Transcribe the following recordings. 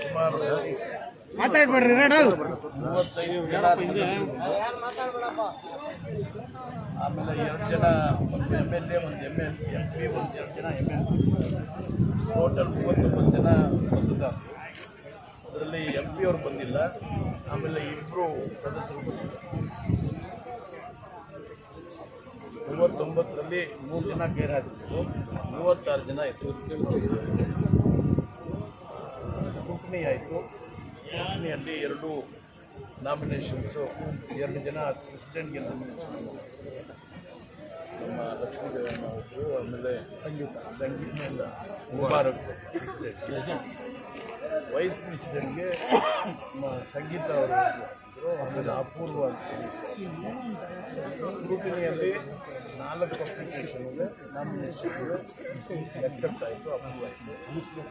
ಸುಮಾರು ಮಾತಾಡ್ಬೇಡ್ರಿ ಮೂವತ್ತೈದು ಜನ. ಆಮೇಲೆ ಎರಡು ಜನ ಒಂದು ಎಂ ಎಲ್ ಎ ಒಂದು ಎಂ ಎಲ್ ಎಂ ಪಿ ಒಂದು ಎರಡು ಜನ ಎಂ ಎಲ್ ಟೋಟಲ್ ಮೂವತ್ತೊಂಬತ್ತು ಜನ ಬಂದಿದ್ದ ಅದರಲ್ಲಿ ಎಂ ಪಿ ಅವರು ಬಂದಿಲ್ಲ. ಆಮೇಲೆ ಇಬ್ಬರು ಸದಸ್ಯರು ಬಂದಿಲ್ಲ ಮೂವತ್ತೊಂಬತ್ತರಲ್ಲಿ ಮೂರು ಜನ ಗೈರಾಗಿತ್ತು ಮೂವತ್ತಾರು ಜನ ಇತ್ತು ಸ್ಕೂಟ್ನಿ ಆಯಿತು. ಸ್ಕೂಟ್ನಿಯಲ್ಲಿ ಎರಡು ನಾಮಿನೇಷನ್ಸು ಎರಡು ಜನ ಪ್ರೆಸಿಡೆಂಟ್ಗೆ ನಾಮಿನೇಷನ್ ನಮ್ಮ ಲಕ್ಷ್ಮೀ ದೇವಣ್ಣ ಅವರು ಆಮೇಲೆ ಸಂಗೀತ ಸಂಗೀತ ಮುಬಾರಕ್ ಪ್ರೆಸಿಡೆಂಟ್ ವೈಸ್ ಪ್ರೆಸಿಡೆಂಟ್ಗೆ ನಮ್ಮ ಸಂಗೀತ ಅವರು. ಆಮೇಲೆ ಅಪೂರ್ವ ಸ್ಕ್ರೂಟಿನಿಯಲ್ಲಿ ನಾಲ್ಕು ಅಪ್ಲಿಕೇಶನ್ ಇದೆ ನಾಮಿನೇಷನ್ ಅಕ್ಸೆಪ್ಟ್ ಆಯಿತು, ಅಪ್ರೂವ್ ಆಯಿತು.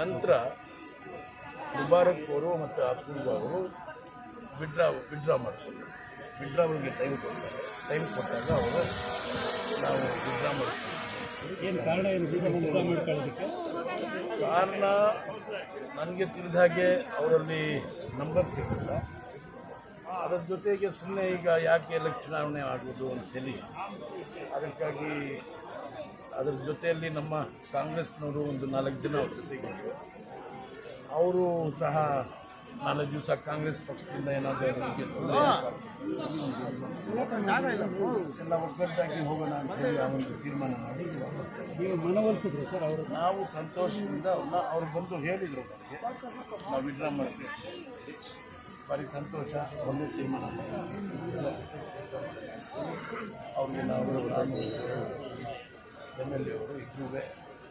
ನಂತರ ಮುಬಾರಕ್ ಅವರು ಮತ್ತು ಅಪೂರ್ವ ಅವರು ವಿಡ್ರಾ ವಿಡ್ರಾ ಮಾಡಿಸ್ಕೊಂಡ್ರು ವಿಡ್ರಾ ಅವ್ರಿಗೆ ಟೈಮ್ ಕೊಡ್ತಾರೆ. ಟೈಮ್ ಕೊಟ್ಟಾಗ ಅವರು ನಾವು ವಿಡ್ರಾ ಮಾಡ್ತೀವಿ. ಏನು ಕಾರಣ ಏನು? ಕಾರಣ ನನಗೆ ತಿಳಿದ ಹಾಗೆ ಅವರಲ್ಲಿ ನಂಬರ್ ಸಿಗಲಿಲ್ಲ ಅದರ ಜೊತೆಗೆ ಸುಮ್ಮನೆ ಈಗ ಯಾಕೆ ಎಲ್ಲ ಚುನಾವಣೆ ಆಗೋದು ಅಂತೇಳಿ ಅದಕ್ಕಾಗಿ ಅದರ ಜೊತೆಯಲ್ಲಿ ನಮ್ಮ ಕಾಂಗ್ರೆಸ್ನವರು ಒಂದು ನಾಲ್ಕು ಜನ ಅವ್ರ ಜೊತೆಗಿದ್ರು ಅವರು ಸಹ ನಾಲ್ಕು ದಿವಸ ಕಾಂಗ್ರೆಸ್ ಪಕ್ಷದಿಂದ ಏನಾದರೂ ಎಲ್ಲ ಒಗ್ಗಟ್ಟಾಗಿ ಹೋಗೋಣ ಅಂತೇಳಿ ಆ ಒಂದು ತೀರ್ಮಾನ ಮಾಡಿ ನೀವು ಮನವೊಲಿಸಿದ್ರು ಸರ್ ಅವರು? ನಾವು ಸಂತೋಷದಿಂದ ಅವ್ರನ್ನ ಅವ್ರು ಬಂದು ಹೇಳಿದರು ನನಗೆ ನಾವು ವಿಡ್ರಾ ಮಾಡ್ತೀವಿ. ಭಾರಿ ಸಂತೋಷ. ಒಂದು ತೀರ್ಮಾನ. ಅವ್ರಿಗೆ ನಾವು ಎಂ ಎಲ್ ಎ ಅವರು ಇಬ್ಬರೂ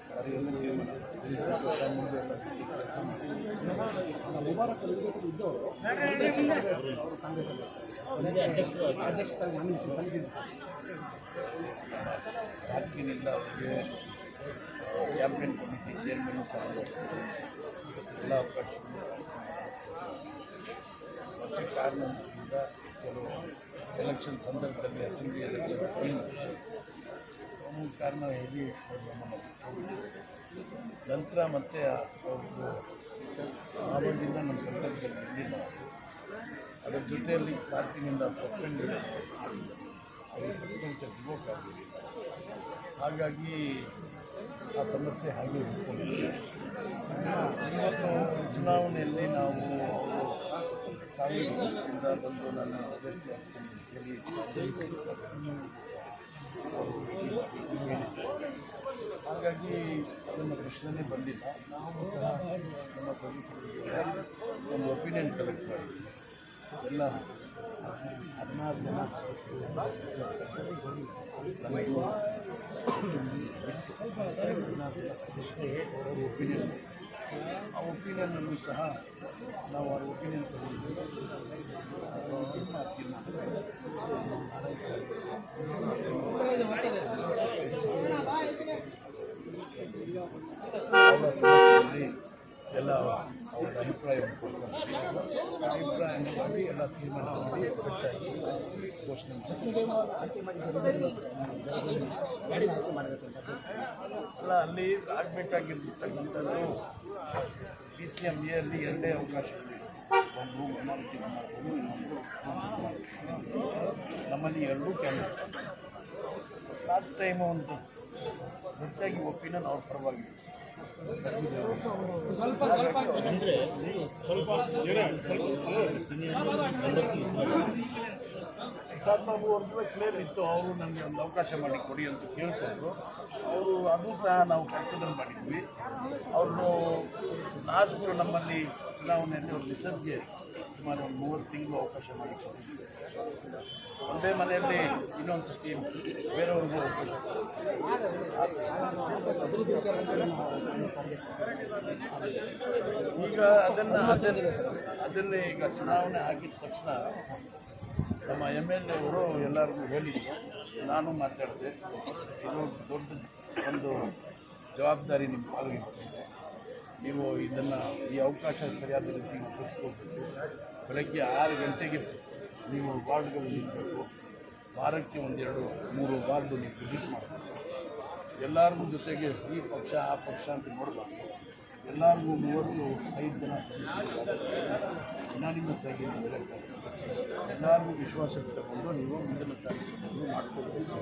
ಭಾರಿ ಒಂದು ತೀರ್ಮಾನ ಮುಬಾರಕ್ ಇದ್ದವರು ಸಲ್ಲಿಸಿದ್ರು ಹಾಕಿನಿಂದ ಅವರಿಗೆ ಕ್ಯಾಂಪೇನ್ ಕಮಿಟಿ ಚೇರ್ಮನ್ ಸಹ. ಎಲ್ಲ ಅವಕಾಶಗಳು ಮತ್ತು ಕಾರಣದಿಂದ ಕೆಲವು ಎಲೆಕ್ಷನ್ ಸಂದರ್ಭದಲ್ಲಿ ಅಸೆಂಬ್ಲಿ ಎಲೆಕ್ಷನ್ ಕಾರಣ ಹೇಳಿ ನಂತರ ಮತ್ತೆ ಅವ್ರದ್ದು ಆರೋಗ್ಯದಿಂದ ನಮ್ಮ ಸಂದರ್ಭದಲ್ಲಿ ಬಂದಿಲ್ಲ ಅದರ ಜೊತೆಯಲ್ಲಿ ಪಾರ್ಟಿನಿಂದ ಸಸ್ಪೆಂಡ್ ಅವರು ಸಸ್ಪೆಂಡ್ ರಿವೋಕ್ ಆಗಿದೆ. ಹಾಗಾಗಿ ಆ ಸಮಸ್ಯೆ ಹಾಗೆ ಉಳ್ಕೊಂಡಿದೆ. ಇವತ್ತು ಚುನಾವಣೆಯಲ್ಲಿ ನಾವು ಕಾಂಗ್ರೆಸ್ ಪಕ್ಷದಿಂದ ಬಂದು ನನ್ನ ಅಭ್ಯರ್ಥಿ ಅಂತ ಹೇಳಿ ಹಾಗಾಗಿ ಅದನ್ನು ಪ್ರಶ್ನೆನೇ ಬಂದಿಲ್ಲ ನಾವು ಸಹ ನಮ್ಮ ಸದಸ್ಯರಿಗೆ ಒಂದು ಒಪಿನಿಯನ್ ಕಲೆಕ್ಟ್ ಮಾಡಿದ್ವಿ ಎಲ್ಲ ಹದಿನಾರು ಜನ ಸದಸ್ಯರು ಒಪಿನಿಯನ್ ಆ ಒಪಿನಿಯನ್ನನ್ನು ಸಹ ನಾವು ಆ ಒಪಿನಿಯನ್ ತಗೊಂಡು ಅವರ ಸದಸ್ಯರಲ್ಲಿ ಎಲ್ಲ ಅವರ ಅಭಿಪ್ರಾಯವನ್ನು ಅಭಿಪ್ರಾಯ ಮಾಡಿ ಎಲ್ಲ ತೀರ್ಮಾನ ಮಾಡಿ ಘೋಷಣೆ ಅಲ್ಲ, ಅಲ್ಲಿ ಆಗಬೇಕಾಗಿರ್ತಕ್ಕಂಥದ್ದು ಡಿ ಸಿ ಎಂ ಎಲ್ಲಿ ಎರಡೇ ಅವಕಾಶಗಳಿವೆ ಒಂದು ಮೈನಾರಿಟೀಸ್ ಮಾಡ್ಬೋದು ಇನ್ನೊಂದು. ನಮ್ಮಲ್ಲಿ ಎರಡೂ ಕ್ಯಾಂಡಿಡೇಟ್ ಲಾಸ್ಟ್ ಟೈಮ್ ಒಂದು ಹೆಚ್ಚಾಗಿ ಒಪಿನಿಯನ್ ಅವ್ರ ಪರವಾಗಿ. ಸರ್ ನಾವು ಒಂದು ಕ್ಲಿಯರ್ ಇತ್ತು ಅವರು ನನಗೆ ಒಂದು ಅವಕಾಶ ಮಾಡಿ ಕೊಡಿ ಅಂತ ಕೇಳ್ಕೊಂಡ್ರು ಅವರು ಅದು ಸಹ ನಾವು ಕನ್ಸಿಡರ್ ಮಾಡಿದ್ವಿ. ಅವ್ರನ್ನು ಲಾಸ್ಟ್ ನಮ್ಮಲ್ಲಿ ಚುನಾವಣೆಯಲ್ಲಿ ಒಂದು ನಿಸರ್ಗೆ ಸುಮಾರು ಒಂದು ಮೂವತ್ತು ತಿಂಗಳು ಅವಕಾಶ ಮಾಡಿ ಕೊಟ್ಟಿದ್ವಿ. ಒಂದೇ ಮನೆಯಲ್ಲಿ ಇನ್ನೊಂದು ಸತಿ ಬೇರೆಯವ್ರಿಗೂ ಈಗ ಅದನ್ನು ಅದನ್ನು ಅದನ್ನು ಈಗ ಚುನಾವಣೆ ಆಗಿದ ತಕ್ಷಣ ನಮ್ಮ ಎಂ ಎಲ್ ಎ ಅವರು ಎಲ್ಲರಿಗೂ ಹೇಳಿದ್ರು ನಾನು ಮಾತಾಡಿದೆ. ಇದು ದೊಡ್ಡ ಒಂದು ಜವಾಬ್ದಾರಿ ನಿಮ್ಮ ಪಾಲಿಗೆ ನೀವು ಇದನ್ನು ಈ ಅವಕಾಶ ಸರಿಯಾದ ರೀತಿ ಉಪಯೋಗಿಸ್ಕೋಬೇಕು ಬೆಳಗ್ಗೆ ಆರು ಗಂಟೆಗೆ ನೀವು ವಾರ್ಡ್ಗಳು ನಿಂತಬೇಕು ವಾರಕ್ಕೆ ಒಂದೆರಡು, ಮೂರು ವಾರ್ಡು ನೀವು ವಿಸಿಟ್ ಮಾಡಬೇಕು ಎಲ್ಲರಿಗೂ ಜೊತೆಗೆ ಈ ಪಕ್ಷ, ಆ ಪಕ್ಷ ಅಂತ ನೋಡಬಾರ್ದು. ಎಲ್ಲರಿಗೂ ಮೂವತ್ತು, ಐದು ಜನ ಅನಾನಿಮಸ್ ಆಗಿ ನೀವು ಹೇಳ್ತಾ ಇದ್ದೀರಿ. ಎಲ್ಲರಿಗೂ ವಿಶ್ವಾಸಕ್ಕೆ ತಗೊಂಡು ನೀವು ಮುಂದಿನ ಕಾರ್ಯಕ್ರಮವನ್ನು ಮಾಡ್ಕೊಳ್ಬೇಕು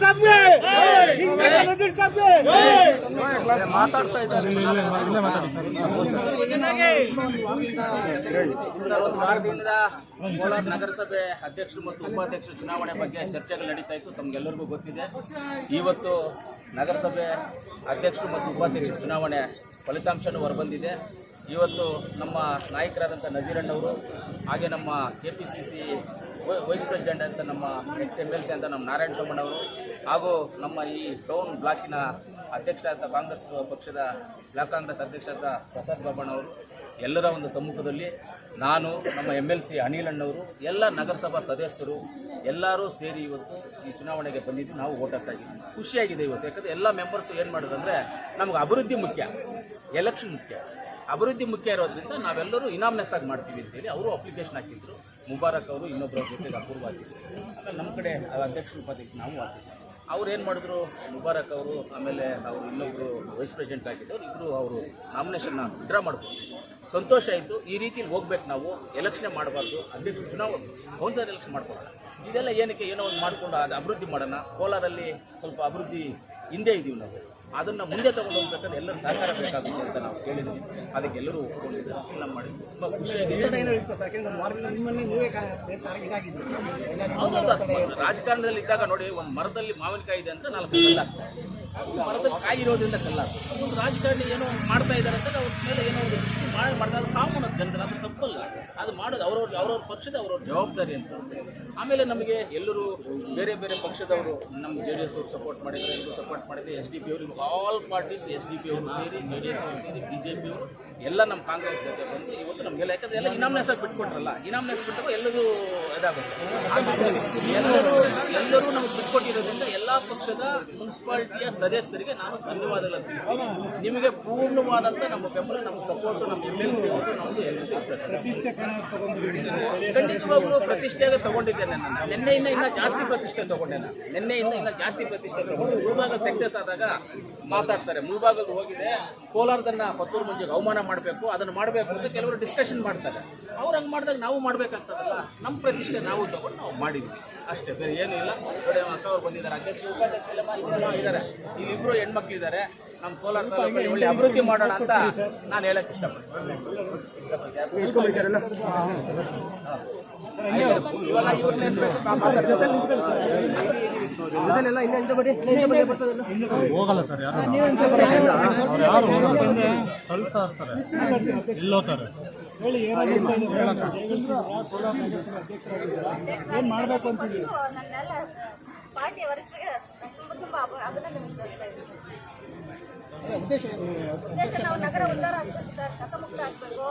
ಸಾಬ್ಗೆ ಸಾಬ್ಗೆ! ಒಂದು ವಾರದಿಂದ ಕೋಲಾರ ನಗರಸಭೆ ಅಧ್ಯಕ್ಷರು ಮತ್ತು ಉಪಾಧ್ಯಕ್ಷರು ಚುನಾವಣೆ ಬಗ್ಗೆ ಚರ್ಚೆಗಳು ನಡೀತಾ ಇತ್ತು ತಮ್ಗೆಲ್ಲರಿಗೂ ಗೊತ್ತಿದೆ ಇವತ್ತು ನಗರಸಭೆ ಅಧ್ಯಕ್ಷರು ಮತ್ತು ಉಪಾಧ್ಯಕ್ಷರ ಚುನಾವಣೆ ಫಲಿತಾಂಶನೂ ಹೊರಬಂದಿದೆ ಇವತ್ತು ನಮ್ಮ ನಾಯಕರಾದಂಥ ನಜೀರಣ್ಣವರು, ಹಾಗೆ ನಮ್ಮ K P C C vice president ಅಂತ ನಮ್ಮ ಎಕ್ಸ್ ಎಂ ಎಲ್ ಸಿ ಅಂತ ನಮ್ಮ ನಾರಾಯಣ ಸೋಮಣ್ಣವರು ಹಾಗೂ ನಮ್ಮ ಈ ಟೌನ್ ಬ್ಲಾಕಿನ ಅಧ್ಯಕ್ಷರಾದ ಕಾಂಗ್ರೆಸ್ ಪಕ್ಷದ ಬ್ಲಾಕ್ ಕಾಂಗ್ರೆಸ್ ಅಧ್ಯಕ್ಷರಾದ ಪ್ರಸಾದ್ ಬಾಬಣ್ಣವರು ಎಲ್ಲರ ಒಂದು ಸಮ್ಮುಖದಲ್ಲಿ ನಾನು, ನಮ್ಮ ಎಂ ಎಲ್ ಸಿ ಅನಿಲಣ್ಣವರು ಎಲ್ಲ ನಗರಸಭಾ ಸದಸ್ಯರು ಎಲ್ಲರೂ ಸೇರಿ ಇವತ್ತು ಈ ಚುನಾವಣೆಗೆ ಬಂದಿದ್ದು ನಾವು ವೋಟ್ ಹಾಕಿದ್ದೀವಿ ಖುಷಿಯಾಗಿದೆ ಇವತ್ತು. ಯಾಕಂದರೆ ಎಲ್ಲ ಮೆಂಬರ್ಸು ಏನು ಮಾಡೋದಂದರೆ, ನಮಗೆ ಅಭಿವೃದ್ಧಿ ಮುಖ್ಯ ಎಲೆಕ್ಷನ್ ಮುಖ್ಯ. ಅಭಿವೃದ್ಧಿ ಮುಖ್ಯ ಇರೋದ್ರಿಂದ ನಾವೆಲ್ಲರೂ ಇನಾಮ್ನೆಸ್ ಆಗಿ ಮಾಡ್ತೀವಿ ಅಂತೇಳಿ ಅವರು ಅಪ್ಲಿಕೇಶನ್ ಹಾಕಿದ್ರು. ಮುಬಾರಕ್ ಅವರು ಇನ್ನೊಬ್ಬರ ಜೊತೆಗೆ ಅಪೂರ್ವ ಹಾಕಿದ್ರು ಆಮೇಲೆ ನಮ್ಮ ಕಡೆ ಅಧ್ಯಕ್ಷ ಉಪಾಧ್ಯಕ್ಷ ನಾವು ಹಾಕಿದ್ವಿ ಅವ್ರು ಏನು ಮಾಡಿದ್ರು? ಮುಬಾರಕ್ ಅವರು, ಆಮೇಲೆ ಅವರು ಇನ್ನೊಬ್ಬರು ವೈಸ್ ಪ್ರೆಸಿಡೆಂಟ್ ಆಗಿದ್ದವ್ರು ಇಬ್ಬರು ಅವರು ನಾಮಿನೇಷನ್ನ ವಿಡ್ರಾ ಮಾಡ್ಬೋದು ಸಂತೋಷ ಆಯಿತು. ಈ ರೀತಿಲಿ ಹೋಗ್ಬೇಕು ನಾವು. ಎಲೆಕ್ಷನ್ ಮಾಡಬಾರ್ದು. ಅಧ್ಯಕ್ಷ ಚುನಾವಣೆ ಕೌನ್ಸಿಲರ್ ಎಲೆಕ್ಷನ್ ಮಾಡ್ಕೊಳ್ಳೋಣ. ಇದೆಲ್ಲ ಏನಕ್ಕೆ ಏನೋ ಒಂದು ಮಾಡಿಕೊಂಡು ಅದು ಅಭಿವೃದ್ಧಿ ಮಾಡೋಣ. ಕೋಲಾರಲ್ಲಿ ಸ್ವಲ್ಪ ಅಭಿವೃದ್ಧಿ ಹಿಂದೆ ಇದ್ದೀವಿ ನಾವು. ಅದನ್ನು ಮುಂದೆ ತಗೊಂಡು ಹೋಗ್ಬೇಕಾದ್ರೆ ಎಲ್ಲರೂ ಸಹಕಾರ ಬೇಕಾಗುತ್ತೆ ಅಂತ ನಾವು ಕೇಳಿದ್ವಿ. ಅದಕ್ಕೆ ಎಲ್ಲರೂ ಒಪ್ಕೊಂಡಿದ್ದಾರೆ ಎಲ್ಲ ತುಂಬ ಖುಷಿಯಾಗಿ ರಾಜಕಾರಣದಲ್ಲಿ ಇದ್ದಾಗ ನೋಡಿ, ಒಂದು ಮರದಲ್ಲಿ ಮಾವಿನಕಾಯಿ ಇದೆ ಅಂತ ನಾಲ್ಕು ಮರದಲ್ಲಿ ಕಾಯಿ ಇರೋದ್ರಿಂದ ಕಲ್ಲಾಗ್ತದೆ ಒಂದು ರಾಜಕಾರಣಿ ಏನೋ ಮಾಡ್ತಾ ಇದ್ದಾರೆ ಅಂತ ಅವ್ರ ಮೇಲೆ ಏನೋ ಒಂದು ಮಾಡಿ ಮಾಡಿದಾಗ ಕಾಮನ್ ಅದು ಜನರ ಅದು ತಪ್ಪಲ್ಲ. ಅದು ಮಾಡೋದು ಅವ್ರವ್ರ ಅವ್ರವ್ರ ಪಕ್ಷದ ಅವ್ರವ್ರ ಜವಾಬ್ದಾರಿ ಅಂತ ಆಮೇಲೆ ನಮಗೆ ಎಲ್ಲರೂ ಬೇರೆ ಬೇರೆ ಪಕ್ಷದವರು ನಮ್ಮ ಜೆ ಡಿ ಎಸ್ ಅವರು ಸಪೋರ್ಟ್ ಮಾಡಿದ್ರು, ಎಲ್ಲರೂ ಸಪೋರ್ಟ್ ಮಾಡಿದ್ರು. ಎಸ್ ಡಿ ಪಿ ಅವರು all parties S D P ಅವರು ಸೇರಿ, ಜೆ ಡಿ ಎಸ್ ಅವರು ಸೇರಿ, ಬಿ ಜೆ ಪಿ ಅವರು ಎಲ್ಲ ನಮ್ಮ ಕಾಂಗ್ರೆಸ್ ಜೊತೆ ಬಂದು ಇವತ್ತು ನಮಗೆಲ್ಲ ಯಾಕಂದ್ರೆ ಎಲ್ಲ ಇನಾಮ್ನೆಸ್ ಬಿಟ್ಕೊಟ್ರಲ್ಲ. ಇನಾಮ್ನೆಸ್ ಬಿಟ್ಟರೆ ಎಲ್ಲರೂ ಇದಾಗುತ್ತೆ. ಎಲ್ಲರೂ ಎಲ್ಲರೂ ನಮಗೆ ಬಿಟ್ಕೊಟ್ಟಿರೋದ್ರಿಂದ ಎಲ್ಲ ಪಕ್ಷದ ಮುನ್ಸಿಪಾಲಿಟಿಯ ಸದಸ್ಯರಿಗೆ ನಾನು ಧನ್ಯವಾದಗಳನ್ನು ತಿಳಿಸ್ತೀನಿ ನಿಮಗೆ ಪೂರ್ಣವಾದಂಥ ನಮ್ಮ ಬೆಂಬಲ ನಮ್ಮ ಸಪೋರ್ಟ್ ನಮ್ಮ ಎಂ ಎಲ್ ಸಿ ಅವರು ಪ್ರತಿಷ್ಠೆಯಾಗ ತಗೊಂಡಿದ್ದೀನಿ ಖಂಡಿತವಾಗ್ಲೂ ಪ್ರತಿಷ್ಠೆಯಾಗಿ ತಗೊಂಡಿದ್ದೇನೆ ನಾನು. ನಿನ್ನೆಯಿಂದ ಇನ್ನೂ ಜಾಸ್ತಿ ಪ್ರತಿಷ್ಠೆ ತಗೊಂಡೆ ನಾನು ನಿನ್ನೆಯಿಂದ ಇನ್ನೂ ಜಾಸ್ತಿ ಪ್ರತಿಷ್ಠೆ ತಗೊಂಡು ಮುಳುಬಾಗ ಸಕ್ಸಸ್ ಆದಾಗ ಮಾತಾಡ್ತಾರೆ. ಮುಳುಭಾಗಕ್ಕೆ ಹೋಗಿದೆ. ಕೋಲಾರದನ್ನ ಪತ್ತೂರು ಮಂಜಿಗೆ ಅವಮಾನ ಮಾಡಬೇಕು ಅದನ್ನು ಮಾಡಬೇಕು ಅಂತ ಕೆಲವರು ಡಿಸ್ಕಷನ್ ಮಾಡ್ತಾರೆ. ಅವ್ರು ಹಂಗೆ ಮಾಡಿದಾಗ ನಾವು ಮಾಡಬೇಕಾಗ್ತದಲ್ಲ. ನಮ್ಮ ಪ್ರತಿಷ್ಠೆ ನಾವು ತಗೊಂಡು ನಾವು ಮಾಡಿದ್ವಿ. ಅಷ್ಟೇ ಬೇರೆ ಏನೂ ಇಲ್ಲ. ಅಕ್ಕ ಅವ್ರು ಬಂದಿದ್ದಾರೆ ಅಧ್ಯಕ್ಷ ಉಪಾಧ್ಯಕ್ಷರೆಲ್ಲ ಇದ್ದಾರೆ, ಹೆಣ್ಮಕ್ಳು ಇದ್ದಾರೆ ನಮ್ಮ ಕೋಲಾರ ತಾಲೂಕಲ್ಲಿ ಒಳ್ಳೆ ಅಭಿವೃದ್ಧಿ ಮಾಡೋಣ ಅಂತ ನಾನು ಹೇಳಕ್ ಇಷ್ಟಪಡ್ತೀನಿ. ಹೋಗಲ್ಲ ಸರ್ ಯಾರು ತಳ್ತಾ ಇರ್ತಾರೆ ಇಲ್ಲೋತಾರೆ ಏನ್ ಮಾಡ್ಬೇಕು ಅಂತಿದ್ದೀವಿ ವರಿಷ್ಠರಿಗೆ ತುಂಬ ತುಂಬ ಅಭ- ಅಭಿನಂದನೆ ಸಲ್ಲಿಸ್ತಾ ಇದ್ದೀನಿ. ಉದ್ದೇಶ ನಾವು ನಗರ ಉದ್ಧಾರ ಆಗ್ಬೇಕು ಸರ್. ಕಸ ಮುಕ್ತ ಆಗ್ಬೇಕು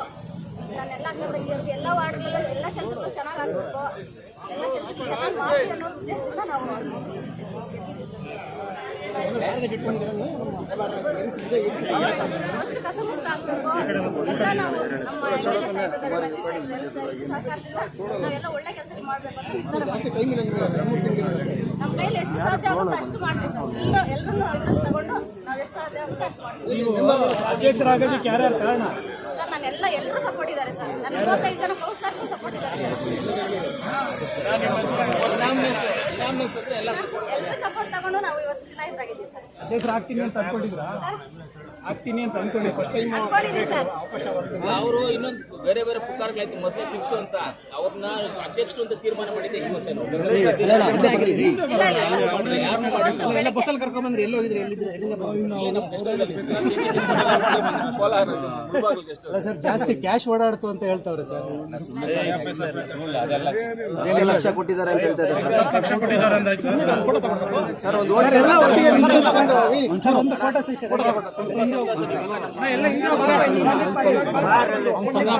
ನಾನೆಲ್ಲ ಅಂಗಡಿಯವ್ರಿಗೆ ಎಲ್ಲ ವಾರ್ಡ್ಗಳಲ್ಲಿ ಎಲ್ಲ ಕೆಲಸಗಳು ಚೆನ್ನಾಗಿ ಆಗ್ಬೇಕು. ಎಲ್ಲ ಕೆಲಸಗಳು ಚೆನ್ನಾಗಿ ಮಾಡ್ತೀವಿ ಅನ್ನೋ ಉದ್ದೇಶದಿಂದ ನಾವು ಫಸ್ಟ್ ಕಸ ಮುಕ್ತ ಆಗ್ಬೇಕು. ಎಲ್ಲ ನಾವು ನಮ್ಮ ಸಹಕಾರದಿಂದ ನಾವೆಲ್ಲ ಒಳ್ಳೆ ಕೆಲಸ ಮಾಡಬೇಕು ಅಂತ ನಿರ್ಧಾರ ಮಾಡಿದ್ದೀವಿ. ನಮ್ಮ ಕೈಲಿ ಎಷ್ಟು ಸಾಧ್ಯ ಆಗುತ್ತೋ ಅಷ್ಟು ಮಾಡ್ತೀವಿ ಸರ್. ಎಲ್ಲರೂ ಎಲ್ಲರೂ ತಗೊಂಡು ನಾವು ಎಷ್ಟು ಸಾಧ್ಯ ಆಗುತ್ತೋ ಅಷ್ಟು ಮಾಡ್ತೀವಿ. ನೀವು ಅಧ್ಯಕ್ಷರಾಗೋದಕ್ಕೆ ಯಾರ್ಯಾರು ಕಾರಣ? ಸರ್ ನಾನೆಲ್ಲ ಎಲ್ಲರೂ ಸಪೋರ್ಟ್ ಇದ್ದಾರೆ ಸರ್. ನನ್ನ ಮೂವತ್ತೈದು ಜನ ಕೌನ್ಸಿಲರ್ಗೂ ಸಪೋರ್ಟ್ ಇದ್ದಾರೆ ಎಲ್ಲರೂ ಸಪೋರ್ಟ್ ತಗೊಂಡು ನಾವು ಇವತ್ತು ಚುನಾಯಿತರಾಗಿದ್ದೀವಿ ಸರ್. ಅಧ್ಯಕ್ಷರು ಆಗ್ತೀನಿ ಅಂತ ಅನ್ಕೊಂಡಿದ್ರ? ಆಗ್ತೀನಿ ಅಂತ ಅನ್ಕೊಂಡೆ ಅನ್ಕೊಂಡಿದ್ದೀವಿ ಸರ್. ಅವರು ಇನ್ನೊಂದು ಬೇರೆ ಬೇರೆ ಪುಕಾರಗಳಾಯ್ತು ಮತ್ತೆ ಫಿಕ್ಸ್ ಅಂತ. ಅವ್ರನ್ನ ಅಧ್ಯಕ್ಷರು ಅಂತ ತೀರ್ಮಾನ ಮಾಡಿದ್ದೆ ಇವತ್ತೇ ಸರ್ ಜಾಸ್ತಿ ಕ್ಯಾಶ್ ಓಡಾಡ್ತು ಅಂತ ಹೇಳ್ತಾವ್ರೆ ಸರ್. ಅದೆಲ್ಲ ಲಕ್ಷ ಕೊಟ್ಟಿದ್ದಾರೆ ಅಂತ ಹೇಳ್ತಾ ಇದ್ದಾರೆ ಲಕ್ಷ ಕೊಟ್ಟಿದ್ದಾರೆ ಅಂದಾಯ್ತು ಸರ್ ಒಂದು ಫೋಟೋ ಸೆಷನ್